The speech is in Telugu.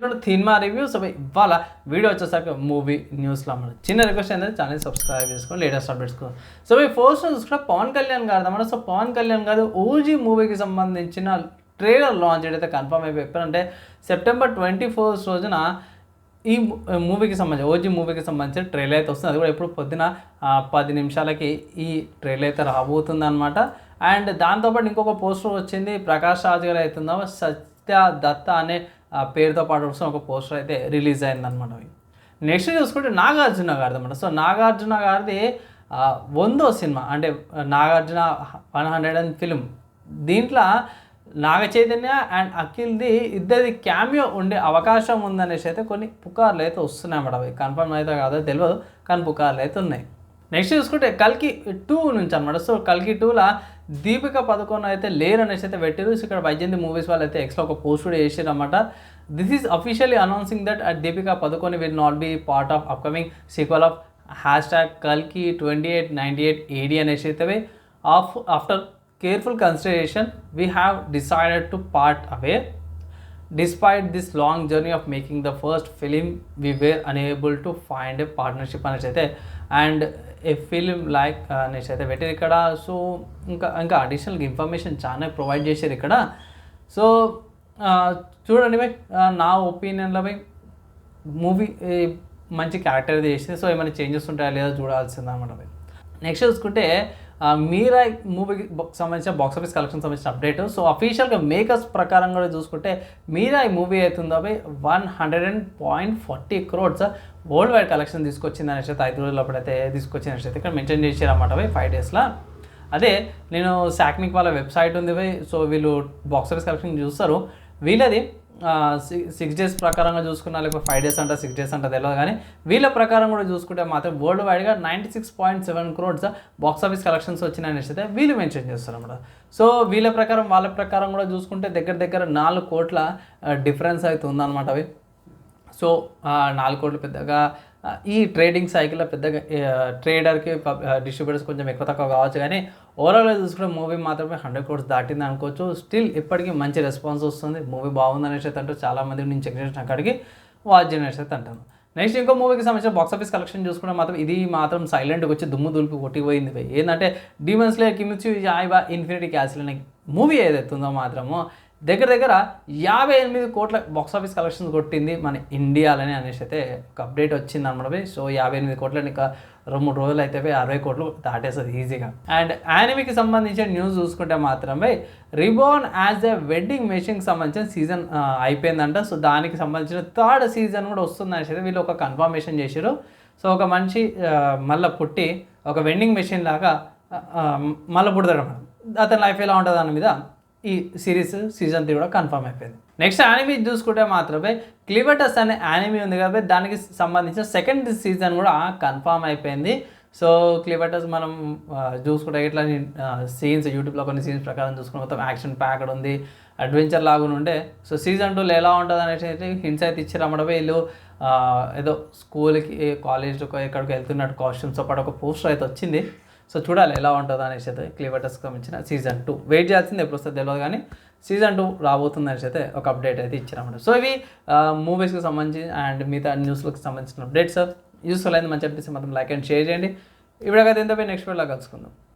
సినిమా రివ్యూస్ ఇవాళ వీడియో వచ్చేసరికి మూవీ న్యూస్లో అన్నమాట చిన్న రిక్వెస్ట్ ఏంటంటే ఛానల్ సబ్స్క్రైబ్ చేసుకొని లేటెస్ట్ అప్డేట్స్ సో ఈ ఫస్ట్ చూసుకుంటే పవన్ కళ్యాణ్ గారు అన్నమాట సో పవన్ కళ్యాణ్ గారు ఓజీ మూవీకి సంబంధించిన ట్రైలర్ లాంచ్ అయితే కన్ఫర్మ్ అయిపోయి చెప్పారంటే సెప్టెంబర్ ట్వంటీ ఫోర్త్ రోజున ఈ మూవీకి సంబంధించి ఓజీ మూవీకి సంబంధించిన ట్రైలర్ అయితే వస్తుంది. అది కూడా ఎప్పుడు పొద్దున పది నిమిషాలకి ఈ ట్రైలర్ అయితే రాబోతుంది అనమాట అండ్ దాంతోపాటు ఇంకొక పోస్టర్ వచ్చింది ప్రకాష్ రాజ్ గారు అవుతుందో సత్య దత్త అనే పేరుతో పాటు వస్తున్న ఒక పోస్టర్ అయితే రిలీజ్ అయిందనమాట నెక్స్ట్ చూసుకుంటే నాగార్జున గారిది అనమాట సో నాగార్జున గారిది వందో సినిమా. అంటే Nagarjuna one hundred and film దీంట్లో నాగ చైతన్య అండ్ అఖిల్ది ఇద్దరిది క్యామియో ఉండే అవకాశం ఉందనేసి అయితే కొన్ని పుకార్లు అయితే వస్తున్నాయి అన్నమాట అవి. కన్ఫర్మ్ అయితే కాదో తెలియదు కానీ పుకార్లు అయితే ఉన్నాయి. నెక్స్ట్ చూసుకుంటే కల్కి టూ నుంచి అనమాట సో కల్కి టూలో దీపిక పదకొండు అయితే లేరు అనేసి అయితే పెట్టారు సో ఇక్కడ వైజయంతి మూవీస్ వాళ్ళు అయితే ఎక్స్లో ఒక పోస్ట్ కూడా చేసారు అనమాట this is officially announcing that at Deepika Padukone will not be part of upcoming sequel of hashtag కల్కి twenty eight ninety eight AD అనేసి అయితే of after careful consideration we have decided to part away despite this long journey of making the first film we were unable to find a partnership అనేసి అయితే అండ్ ఏ ఫిలిం లైక్ అనేసి అయితే పెట్టారు ఇక్కడ. సో ఇంకా ఇంకా అడిషనల్ ఇన్ఫర్మేషన్ చాలా ప్రొవైడ్ చేశారు ఇక్కడ. సో uh, చూడండి బై uh, నా ఒపీనియన్లో బై మూవీ మంచి క్యారెక్టర్ చేసింది. సో ఏమైనా చేంజెస్ ఉంటాయా లేదా చూడాల్సింది నెక్స్ట్ చూసుకుంటే మీరా మూవీకి సంబంధించిన బాక్స్ ఆఫీస్ కలెక్షన్ సంబంధించిన అప్డేట్ సో అఫీషియల్గా మేకర్స్ ప్రకారం కూడా చూసుకుంటే మీరా ఈ మూవీ అవుతుందో by one hundred and point forty crores worldwide collection తీసుకొచ్చింది అనేసి అయితే ఐదు రోజులు అప్పుడైతే తీసుకొచ్చింది అనేసి అయితే ఇక్కడ మెన్షన్ చేశారు అన్నమాట ఫైవ్ డేస్లో అదే నేను శాక్నిక్ వాళ్ళ వెబ్సైట్ ఉంది బై సో వీళ్ళు బాక్స్ ఆఫీస్ కలెక్షన్ చూస్తారు. వీళ్ళది సిక్స్ డేస్ ప్రకారంగా చూసుకున్నా లేకపోతే ఫైవ్ డేస్ అంటే సిక్స్ డేస్ అంట తెలియదు కానీ వీళ్ళ ప్రకారం కూడా చూసుకుంటే మాత్రం వరల్డ్ వైడ్గా ninety six point seven crores box office collections వచ్చినాయని అయితే వీళ్ళు మెన్షన్ చేస్తారు అన్నమాట. సో వీళ్ళ ప్రకారం వాళ్ళ ప్రకారం కూడా చూసుకుంటే దగ్గర దగ్గర నాలుగు కోట్ల డిఫరెన్స్ అయితే ఉందన్నమాట అవి. సో నాలుగు కోట్లు పెద్దగా ఈ ట్రేడింగ్ సైకిల్లో పెద్దగా ట్రేడర్కి డిస్ట్రిబ్యూటర్స్ కొంచెం ఎక్కువ తక్కువ కావచ్చు కానీ ఓవరాల్గా చూసుకునే మూవీ మాత్రమే హండ్రెడ్ కోర్స్ దాటింది అనుకోవచ్చు. స్టిల్ ఇప్పటికీ మంచి రెస్పాన్స్ వస్తుంది. మూవీ బాగుంది అనేసి అయితే అంటారు చాలామంది నేను చెక్ చేసిన అక్కడికి వాచ్ అనేసి అయితే అంటాను. నెక్స్ట్ ఇంకో మూవీకి సంబంధించిన బాక్స్ ఆఫీస్ కలెక్షన్ చూసుకుంటే మాత్రం ఇది మాత్రం సైలెంట్గా వచ్చి దుమ్ము దులుపు కొట్టిపోయింది ఏంటంటే డీమన్స్ లే కిమిచి జాయిబా ఇన్ఫినిటీ క్యాసిల్ అనే మూవీ ఏదైతుందో ఉందో మాత్రము దగ్గర దగ్గర యాభై ఎనిమిది కోట్ల బాక్స్ ఆఫీస్ కలెక్షన్స్ కొట్టింది మన ఇండియాలోనే అనేసి అయితే ఒక అప్డేట్ వచ్చింది అనమాట సో యాభై ఎనిమిది కోట్లని ఇంకా రెండు మూడు రోజులు అయితే అరవై కోట్లు దాటేస్తుంది ఈజీగా అండ్ యానిమీకి సంబంధించిన న్యూస్ చూసుకుంటే మాత్రమే రిబోన్ యాజ్ ఎ వెడ్డింగ్ మెషిన్కి సంబంధించిన సీజన్ అయిపోయిందంట. సో దానికి సంబంధించిన థర్డ్ సీజన్ కూడా వస్తుంది అనేసి అయితే వీళ్ళు ఒక కన్ఫర్మేషన్ చేశారు సో ఒక మనిషి మళ్ళీ మళ్ళా పుట్టి ఒక వెండింగ్ మెషిన్ లాగా మళ్ళీ పుడతాడు అతని లైఫ్ ఎలా ఉంటుంది దాని మీద ఈ సిరీస్ సీజన్ త్రీ కూడా కన్ఫర్మ్ అయిపోయింది. నెక్స్ట్ యానిమీ చూసుకుంటే మాత్రమే క్లివటస్ అనే యానిమీ ఉంది కాబట్టి దానికి సంబంధించిన సెకండ్ సీజన్ కూడా కన్ఫర్మ్ అయిపోయింది. సో క్లివటస్ మనం చూసుకుంటే ఇట్లా సీన్స్ యూట్యూబ్లో కొన్ని సీన్స్ ప్రకారం చూసుకుంటే మొత్తం యాక్షన్ ప్యాక్డ్ ఉంది అడ్వెంచర్ లాగా ఉండే. సో సీజన్ టూలో ఎలా ఉంటుంది అనేసి హింట్స్ అయితే ఇచ్చి రమ్మడమే వీళ్ళు ఏదో స్కూల్కి కాలేజ్కి ఎక్కడికి వెళ్తున్నట్టు కాస్ట్యూమ్స్తో పాటు ఒక పోస్టర్ అయితే వచ్చింది. సో చూడాలి ఎలా ఉంటుందో అనేసి అయితే క్లీవటర్స్కి సంబంధించిన సీజన్ టూ వెయిట్ చేయాల్సింది ఎప్పుడు వస్తుంది తెలియదు కానీ సీజన్ టూ రాబోతుంది అనేసి అయితే ఒక అప్డేట్ అయితే ఇచ్చారన్నమాట. సో ఇవి మూవీస్కి సంబంధించి అండ్ మిగతా న్యూస్లకు సంబంధించిన అప్డేట్స్ యూస్ఫుల్ అయింది మంచి అనిపిస్తే మాత్రం లైక్ అండ్ షేర్ చేయండి. ఇప్పుడైతే ఎంత నెక్స్ట్ వీడియోలో కలుసుకుందాం.